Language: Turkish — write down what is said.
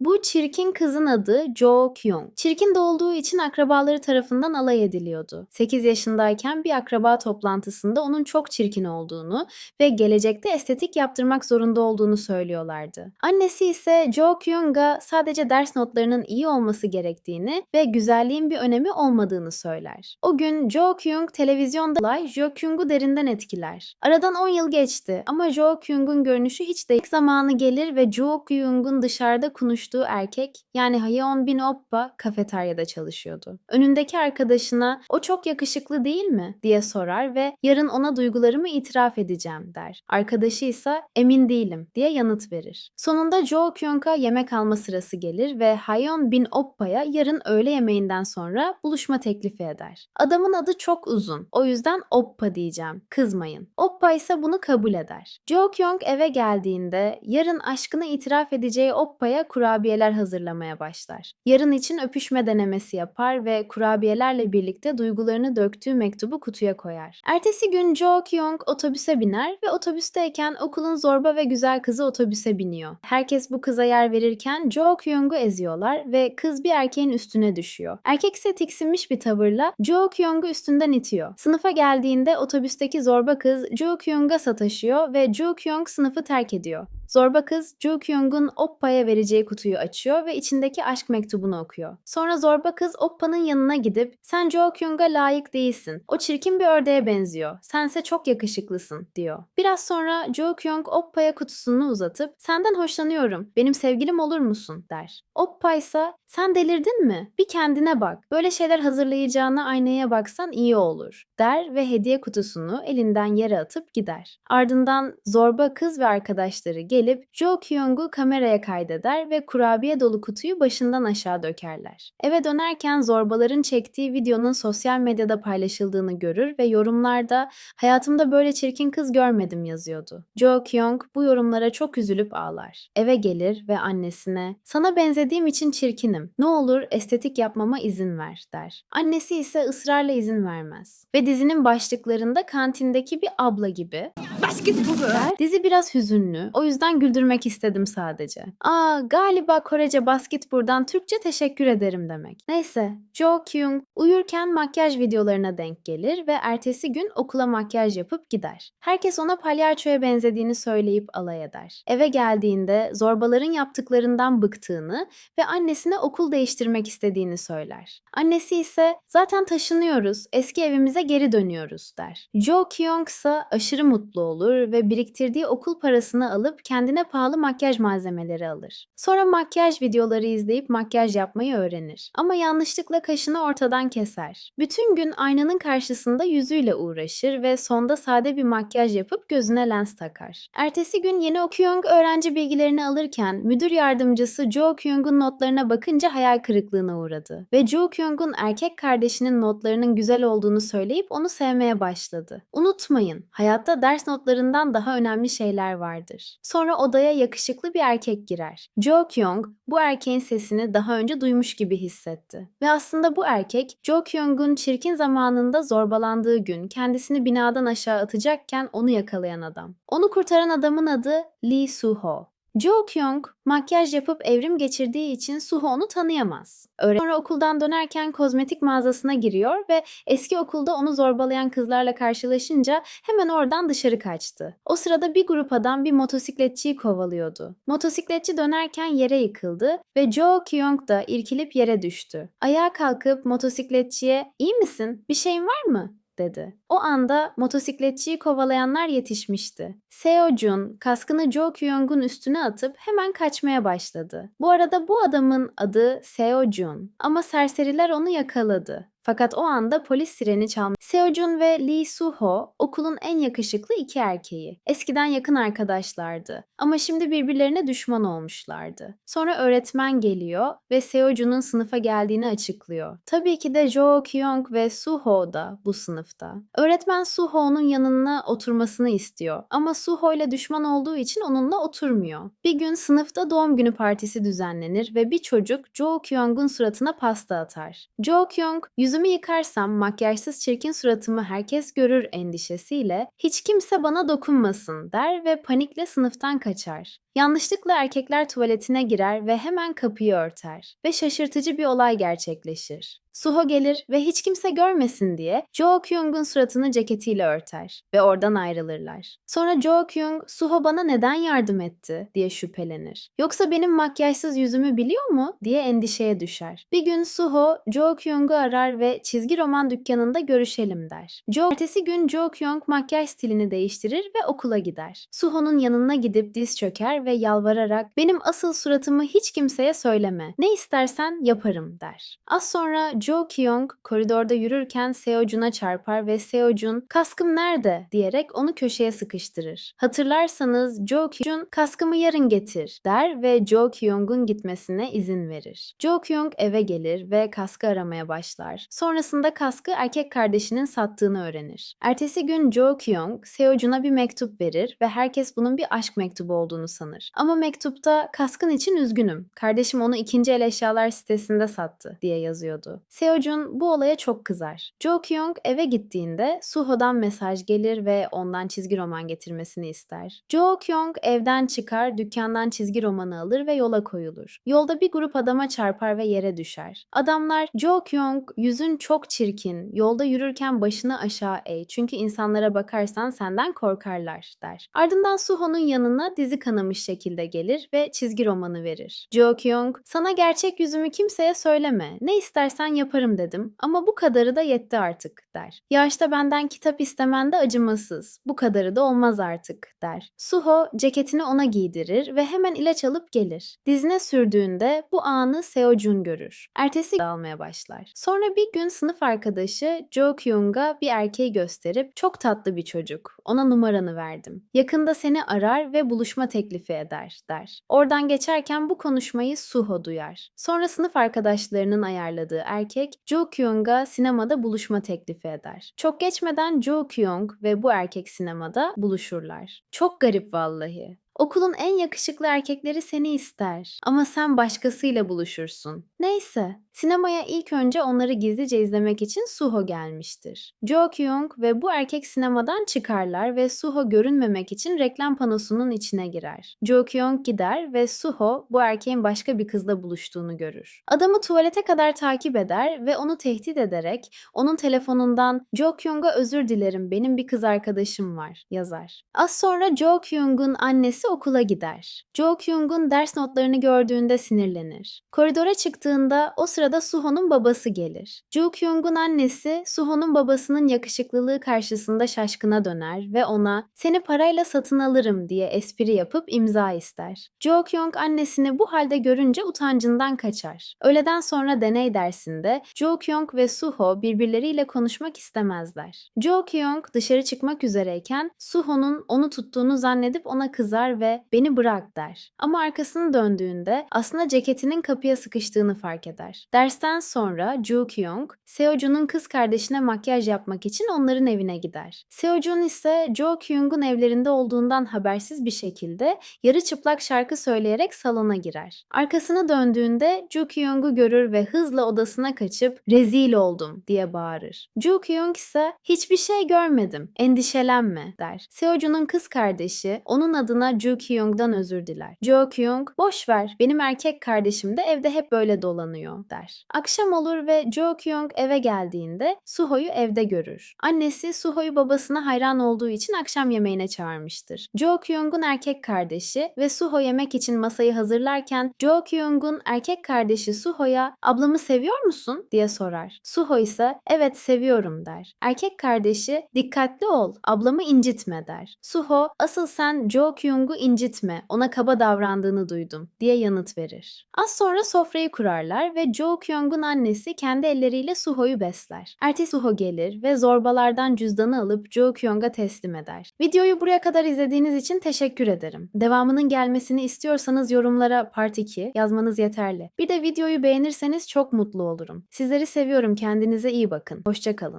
Bu çirkin kızın adı Jo Kyung. Çirkin doğduğu için akrabaları tarafından alay ediliyordu. 8 yaşındayken bir akraba toplantısında onun çok çirkin olduğunu ve gelecekte estetik yaptırmak zorunda olduğunu söylüyorlardı. Annesi ise Jo Kyung'a sadece ders notlarının iyi olması gerektiğini ve güzelliğin bir önemi olmadığını söyler. O gün Jo Kyung televizyonda olay Jo Kyung'u derinden etkiler. Aradan 10 yıl geçti ama Jo Kyung'un görünüşü hiç değil. Zamanı gelir ve Jo Kyung'un dışarıda konuştuğu erkek yani Hayeon Bin Oppa kafeteryada çalışıyordu. Önündeki arkadaşına o çok yakışıklı değil mi diye sorar ve yarın ona duygularımı itiraf edeceğim der. Arkadaşı ise emin değilim diye yanıt verir. Sonunda Jo Kyung'a yemek alma sırası gelir ve Hayeon Bin Oppa'ya yarın öğle yemeğinden sonra buluşma teklifi eder. Adamın adı çok uzun. O yüzden Oppa diyeceğim. Kızmayın. Oppa ise bunu kabul eder. Jo Kyung eve geldiğinde yarın aşkını itiraf edeceği Oppa'ya kurabiyeler hazırlamaya başlar. Yarın için öpüşme denemesi yapar ve kurabiyelerle birlikte duygularını döktüğü mektubu kutuya koyar. Ertesi gün Jo Kyung otobüse biner ve otobüsteyken okulun zorba ve güzel kızı otobüse biniyor. Herkes bu kıza yer verirken Jo Kyung'u eziyorlar ve kız bir erkeğin üstüne düşüyor. Erkek ise tiksinmiş bir tavırla Jo Kyung'u üstünden itiyor. Sınıfa geldiğinde otobüsteki zorba kız Jo Kyung'a sataşıyor ve Jo Kyung sınıfı terk ediyor. Zorba kız Jo Kyung'un Oppa'ya vereceği kutuyu açıyor ve içindeki aşk mektubunu okuyor. Sonra zorba kız Oppa'nın yanına gidip sen Jo Kyung'a layık değilsin. O çirkin bir ördeğe benziyor. Sense çok yakışıklısın diyor. Biraz sonra Jo Kyung Oppa'ya kutusunu uzatıp senden hoşlanıyorum. Benim sevgilim olur musun der. Oppa ise sen delirdin mi? Bir kendine bak. Böyle şeyler hazırlayacağına aynaya baksan iyi olur der ve hediye kutusunu elinden yere atıp gider. Ardından zorba kız ve arkadaşları gelip Jo Kyung'u kameraya kaydeder ve kurabiye dolu kutuyu başından aşağı dökerler. Eve dönerken zorbaların çektiği videonun sosyal medyada paylaşıldığını görür ve yorumlarda hayatımda böyle çirkin kız görmedim yazıyordu. Jo Kyung bu yorumlara çok üzülüp ağlar. Eve gelir ve annesine sana benzediğim için çirkinim. Ne olur estetik yapmama izin ver der. Annesi ise ısrarla izin vermez. Ve dizinin başlıklarında kantindeki bir abla gibi der. Dizi biraz hüzünlü. O yüzden güldürmek istedim sadece. Aa galiba Korece basketboldan Türkçe teşekkür ederim demek. Neyse Jo Kyung uyurken makyaj videolarına denk gelir ve ertesi gün okula makyaj yapıp gider. Herkes ona palyaçoya benzediğini söyleyip alay eder. Eve geldiğinde zorbaların yaptıklarından bıktığını ve annesine okul değiştirmek istediğini söyler. Annesi ise zaten taşınıyoruz, eski evimize geri dönüyoruz der. Jo Kyung ise aşırı mutlu olur ve biriktirdiği okul parasını alıp kendine pahalı makyaj malzemeleri alır. Sonra makyaj videoları izleyip makyaj yapmayı öğrenir. Ama yanlışlıkla kaşını ortadan keser. Bütün gün aynanın karşısında yüzüyle uğraşır ve sonda sade bir makyaj yapıp gözüne lens takar. Ertesi gün yeni Kyung öğrenci bilgilerini alırken müdür yardımcısı Jo Kyung'un notlarına bakınca hayal kırıklığına uğradı. Ve Jo Kyung'un erkek kardeşinin notlarının güzel olduğunu söyleyip onu sevmeye başladı. Unutmayın, hayatta ders notlarından daha önemli şeyler vardır. Sonra odaya yakışıklı bir erkek girer. Jo Kyung bu erkeğin sesini daha önce duymuş gibi hissetti. Ve aslında bu erkek Jo Kyung'un çirkin zamanında zorbalandığı gün kendisini binadan aşağı atacakken onu yakalayan adam. Onu kurtaran adamın adı Lee Soo-ho. Jo Kyung makyaj yapıp evrim geçirdiği için Suho onu tanıyamaz. Öğren sonra okuldan dönerken kozmetik mağazasına giriyor ve eski okulda onu zorbalayan kızlarla karşılaşınca hemen oradan dışarı kaçtı. O sırada bir grup adam bir motosikletçiyi kovalıyordu. Motosikletçi dönerken yere yıkıldı ve Jo Kyung da irkilip yere düştü. Ayağa kalkıp motosikletçiye "İyi misin? Bir şeyin var mı?" Dedi. O anda motosikletçiyi kovalayanlar yetişmişti. Seo Jun kaskını Jo Kyung'un üstüne atıp hemen kaçmaya başladı. Bu arada bu adamın adı Seo Jun ama serseriler onu yakaladı. Fakat o anda polis sireni çalmış. Seojun ve Lee Suho okulun en yakışıklı iki erkeği. Eskiden yakın arkadaşlardı ama şimdi birbirlerine düşman olmuşlardı. Sonra öğretmen geliyor ve Seojun'un sınıfa geldiğini açıklıyor. Tabii ki de Jo Kyung ve Suho da bu sınıfta. Öğretmen Suho'nun yanına oturmasını istiyor ama Suho ile düşman olduğu için onunla oturmuyor. Bir gün sınıfta doğum günü partisi düzenlenir ve bir çocuk Jo Kyung'un suratına pasta atar. Jo Kyung yüzü Yüzümü yıkarsam makyajsız çirkin suratımı herkes görür endişesiyle hiç kimse bana dokunmasın der ve panikle sınıftan kaçar. Yanlışlıkla erkekler tuvaletine girer ve hemen kapıyı örter ve şaşırtıcı bir olay gerçekleşir. Suho gelir ve hiç kimse görmesin diye Jo Kyung'un suratını ceketiyle örter ve oradan ayrılırlar. Sonra Jo Kyung, Suho bana neden yardım etti diye şüphelenir. Yoksa benim makyajsız yüzümü biliyor mu diye endişeye düşer. Bir gün Suho, Jo Kyung'u arar ve çizgi roman dükkanında görüşelim der. Jo, ertesi gün Jo Kyung makyaj stilini değiştirir ve okula gider. Suho'nun yanına gidip diz çöker ve yalvararak benim asıl suratımı hiç kimseye söyleme. Ne istersen yaparım der. Az sonra Jo Kyung koridorda yürürken Seojun'a çarpar ve Seojun kaskım nerede diyerek onu köşeye sıkıştırır. Hatırlarsanız Jo Kyung kaskımı yarın getir der ve Jo Kyung'un gitmesine izin verir. Jo Kyung eve gelir ve kaskı aramaya başlar. Sonrasında kaskı erkek kardeşinin sattığını öğrenir. Ertesi gün Jo Kyung Seojun'a bir mektup verir ve herkes bunun bir aşk mektubu olduğunu sanır. Ama mektupta kaskın için üzgünüm. Kardeşim onu ikinci el eşyalar sitesinde sattı diye yazıyordu. Seojun bu olaya çok kızar. Jo Kyung eve gittiğinde Suho'dan mesaj gelir ve ondan çizgi roman getirmesini ister. Jo Kyung evden çıkar, dükkandan çizgi romanı alır ve yola koyulur. Yolda bir grup adama çarpar ve yere düşer. Adamlar Jo Kyung yüzün çok çirkin, yolda yürürken başını aşağı eğ çünkü insanlara bakarsan senden korkarlar der. Ardından Suho'nun yanına dizi kanamış şekilde gelir ve çizgi romanı verir. Jo Kyung, sana gerçek yüzümü kimseye söyleme, ne istersen yaparım dedim ama bu kadarı da yetti artık der. Yaşta benden kitap istemen de acımasız, bu kadarı da olmaz artık der. Suho ceketini ona giydirir ve hemen ilaç alıp gelir. Dizine sürdüğünde bu anı Seojun görür. Ertesi almaya başlar. Sonra bir gün sınıf arkadaşı Jo Kyung'a bir erkeği gösterip çok tatlı bir çocuk, ona numaranı verdim. Yakında seni arar ve buluşma teklifi eder der. Oradan geçerken bu konuşmayı Suho duyar. Sonra sınıf arkadaşlarının ayarladığı erkek Jo Kyung'a sinemada buluşma teklifi eder. Çok geçmeden Jo Kyung ve bu erkek sinemada buluşurlar. Çok garip vallahi. Okulun en yakışıklı erkekleri seni ister ama sen başkasıyla buluşursun. Neyse, sinemaya ilk önce onları gizlice izlemek için Suho gelmiştir. Jo Kyung ve bu erkek sinemadan çıkarlar ve Suho görünmemek için reklam panosunun içine girer. Jo Kyung gider ve Suho bu erkeğin başka bir kızla buluştuğunu görür. Adamı tuvalete kadar takip eder ve onu tehdit ederek onun telefonundan Jo Kyung'a özür dilerim benim bir kız arkadaşım var yazar. Az sonra Jo Kyung'un annesi okula gider. Jo Kyung'un ders notlarını gördüğünde sinirlenir. Koridora çıktığında o sırada Suho'nun babası gelir. Jo Kyung'un annesi Suho'nun babasının yakışıklılığı karşısında şaşkına döner ve ona seni parayla satın alırım diye espri yapıp imza ister. Jo Kyung annesini bu halde görünce utancından kaçar. Öğleden sonra deney dersinde Jo Kyung ve Suho birbirleriyle konuşmak istemezler. Jo Kyung dışarı çıkmak üzereyken Suho'nun onu tuttuğunu zannedip ona kızar ve beni bırak der. Ama arkasını döndüğünde aslında ceketinin kapıya sıkıştığını fark eder. Dersten sonra Joo Kyung, Seojun'un kız kardeşine makyaj yapmak için onların evine gider. Seojun ise Jo Kyung'un evlerinde olduğundan habersiz bir şekilde yarı çıplak şarkı söyleyerek salona girer. Arkasını döndüğünde Joo Kyung'u görür ve hızla odasına kaçıp rezil oldum diye bağırır. Joo Kyung ise hiçbir şey görmedim, endişelenme der. Seojun'un kız kardeşi onun adına Joo Kyung'dan özür diler. Jo Kyung, boş ver benim erkek kardeşim de evde hep böyle dolanıyor der. Akşam olur ve Jo Kyung eve geldiğinde Suho'yu evde görür. Annesi Suho'yu babasına hayran olduğu için akşam yemeğine çağırmıştır. Jo Kyung'un erkek kardeşi ve Suho yemek için masayı hazırlarken Jo Kyung'un erkek kardeşi Suho'ya ablamı seviyor musun diye sorar. Suho ise evet seviyorum der. Erkek kardeşi dikkatli ol ablamı incitme der. Suho asıl sen Jo Kyung'u incitme ona kaba davrandığını duydum diye yanıt verir. Az sonra sofrayı kurarlar ve Jo Kyung'un annesi kendi elleriyle Suho'yu besler. Ertesi Suho gelir ve zorbalardan cüzdanı alıp Jo Kyung'a teslim eder. Videoyu buraya kadar izlediğiniz için teşekkür ederim. Devamının gelmesini istiyorsanız yorumlara part 2 yazmanız yeterli. Bir de videoyu beğenirseniz çok mutlu olurum. Sizleri seviyorum kendinize iyi bakın. Hoşçakalın.